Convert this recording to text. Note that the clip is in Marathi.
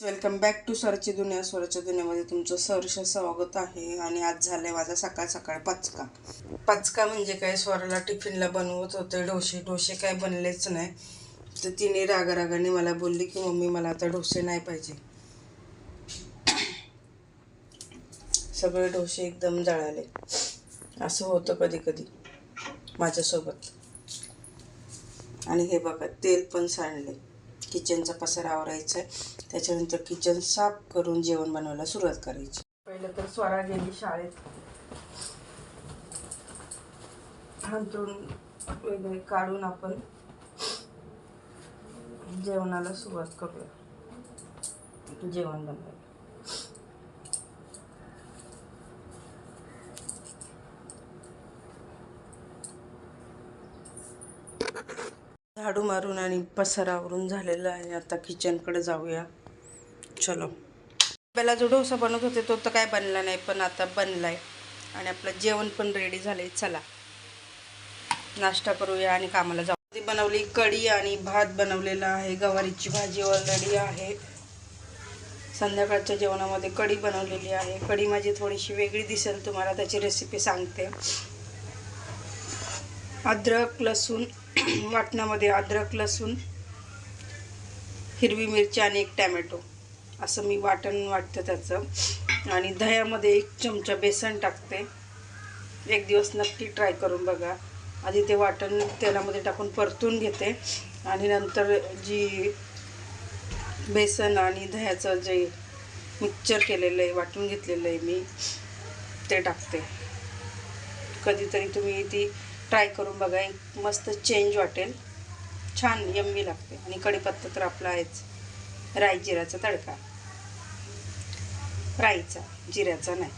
वेलकम बॅक टू सरची दुनिया स्वरच्या दुनियामध्ये तुमचं सरश स्वागत आहे. आणि आज झालंय माझा सकाळ सकाळ पाचका. पाचका म्हणजे काय? स्वराला टिफिनला बनवत होते. डोसे डोसे काय बनलेच नाही. तर तिने रागारागाने मला बोलली की मम्मी मला आता डोसे नाही पाहिजे. सगळे डोसे एकदम जळाले. असं होतं कधी कधी माझ्यासोबत. आणि हे बघा तेल पण सांडले. किचनचा पसारा आवरायचा आहे. त्याच्यानंतर किचन साफ करून जेवण बनवायला सुरुवात करायची. पहिलं तर स्वरा गेली शाळेत. अंतरून वगैरे काढून आपण जेवणाला सुरुवात करूया. जेवण बनवायला. झाडू मारून आणि पसारावरून झालेलं आहे. आता किचनकडे जाऊया. चलो. पहिला जो डोसा बनवत होते तो तर काय बनला नाही पण आता बनला आहे आणि आपलं जेवण पण रेडी झालं आहे चला. नाश्ता करूया आणि कामाला जाऊ. बनवली कढी आणि भात बनवलेला आहे. गवारीची भाजी ऑलरेडी आहे. संध्याकाळच्या जेवणामध्ये कढी बनवलेली आहे. कढी माझी थोडीशी वेगळी दिसेल तुम्हाला त्याची रेसिपी सांगते. अद्रक लसूण वाटणामध्ये अद्रक लसूण हिरवी मिरची आणि एक टॅमॅटो. असं मी वाटण वाटतं त्याचं. आणि दह्यामध्ये एक चमचा बेसन टाकते. एक दिवस नक्की ट्राय करून बघा. आधी ते वाटण तेलामध्ये टाकून परतून घेते. आणि नंतर जी बेसन आणि दह्याचं जे मिक्सचर केलेलं आहे वाटून घेतलेलं आहे मी ते टाकते. कधीतरी तुम्ही ती ट्राय करून बघा एक मस्त चेंज वाटेल. छान यम्मी लागते. आणि कढीपत्ता तर आपला आहेच. राई जिऱ्याचा तडका. राईचा जिऱ्याचा नाही.